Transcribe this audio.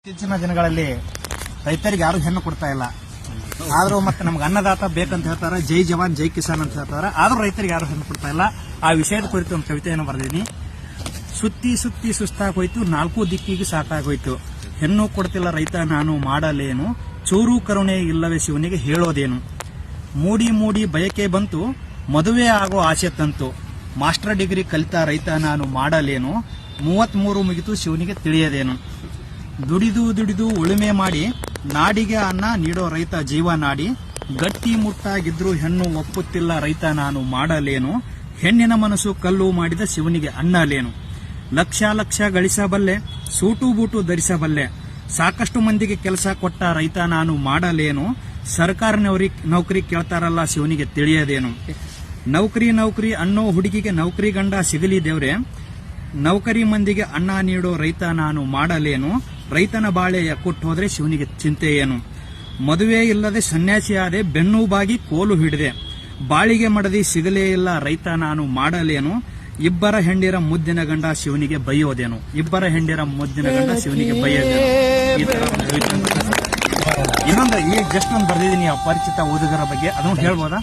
ಇತ್ತೀಚಿನ ದಿನಗಳಲ್ಲಿ ರೈತರಿಗೆ ಯಾರು ಹೆಣ್ಣು ಕೊಡ್ತಾ ಇಲ್ಲ. ಆದ್ರೂ ಮತ್ತೆ ನಮ್ಗೆ ಅನ್ನದಾತ ಬೇಕಂತ ಹೇಳ್ತಾರೆ, ಜೈ ಜವಾನ್, ಜೈ ಕಿಸಾನ್ ಅಂತ ಹೇಳ್ತಾರೆ. ಆದ್ರೂ ರೈತರಿಗೆ ಯಾರು ಹೆಣ್ಣು ಕೊಡ್ತಾ ಇಲ್ಲ. ಆ ವಿಷಯದ ಕುರಿತು ಒಂದು ಕವಿತೆಯನ್ನು ಬರೆದಿದ್ದೀನಿ. ಸುತ್ತಿ ಸುತ್ತಿ ಸುಸ್ತಾಗೋಯ್ತು, ನಾಲ್ಕು ದಿಕ್ಕಿಗೆ ಸಾಕಾಗೋಯ್ತು. ಹೆಣ್ಣು ಕೊಡ್ತಿಲ್ಲ ರೈತ ನಾನು ಮಾಡಲೇನು, ಚೂರು ಕರುಣೆ ಇಲ್ಲವೇ ಶಿವನಿಗೆ ಹೇಳೋದೇನು. ಮೂಡಿ ಮೂಡಿ ಬಯಕೆ ಬಂತು, ಮದುವೆ ಆಗೋ ಆಸೆ ತಂತು. ಮಾಸ್ಟರ್ ಡಿಗ್ರಿ ಕಲಿತ ರೈತ ನಾನು ಮಾಡಲೇನು ಮೂವತ್ಮೂರು ಮುಗಿತು ಶಿವನಿಗೆ ತಿಳಿಯದೇನು. ದುಡಿದು ದುಡಿದು ಉಳುಮೆ ಮಾಡಿ ನಾಡಿಗೆ ಅನ್ನ ನೀಡೋ ರೈತ ಜೀವ ನಾಡಿ. ಗಟ್ಟಿ ಮುಟ್ಟಾಗಿದ್ರು ಹೆಣ್ಣು ಒಪ್ಪುತ್ತಿಲ್ಲ ರೈತ ನಾನು ಮಾಡಲೇನು. ಹೆಣ್ಣಿನ ಮನಸ್ಸು ಕಲ್ಲು ಮಾಡಿದ ಶಿವನಿಗೆ ಅನ್ನಲೇನು ಲಕ್ಷ ಲಕ್ಷ ಗಳಿಸಬಲ್ಲೆ, ಸೂಟು ಬೂಟು ಧರಿಸಬಲ್ಲೆ. ಸಾಕಷ್ಟು ಮಂದಿಗೆ ಕೆಲಸ ಕೊಟ್ಟ ರೈತ ನಾನು ಮಾಡಲೇನು. ಸರ್ಕಾರ ನೌಕರಿ ಕೇಳ್ತಾರಲ್ಲ ಶಿವನಿಗೆ ತಿಳಿಯದೇನು. ನೌಕರಿ ನೌಕರಿ ಅನ್ನೋ ಹುಡುಗಿಗೆ ನೌಕರಿ ಗಂಡ ಸಿಗಲಿ ದೇವ್ರೆ. ನೌಕರಿ ಮಂದಿಗೆ ಅನ್ನ ನೀಡೋ ರೈತ ನಾನು ಮಾಡಲೇನು. ರೈತನ ಬಾಳೆ ಕೊಟ್ಟು ಹೋದ್ರೆ ಶಿವನಿಗೆ ಚಿಂತೆ ಏನು? ಮದುವೆ ಇಲ್ಲದೆ ಸನ್ಯಾಸಿಯಾದೆ ಬೆನ್ನು ಬಾಗಿ ಕೋಲು ಹಿಡಿದೆ. ಬಾಳಿಗೆ ಮಡದಿ ಸಿಗಲೇ ಇಲ್ಲ, ರೈತ ನಾನು ಮಾಡಲೇನು? ಇಬ್ಬರ ಹೆಂಡಿರ ಮುದ್ದಿನ ಗಂಡ ಶಿವನಿಗೆ ಬೈಯೋದೇನು? ಇಬ್ಬರ ಹೆಂಡಿರ ಮುದ್ದಿನ ಗಂಡ ಶಿವನಿಗೆ ಬೈಯೋದೇನು. ಇನ್ನೊಂದು ಈಗ ಜಸ್ಟ್ ನಾನು ಬರ್ದಿದ್ದೀನಿ ಅಪರಿಚಿತ ಓದುಗರ ಬಗ್ಗೆ. ಅದನ್ನು ಹೇಳ್ಬೋದಾ?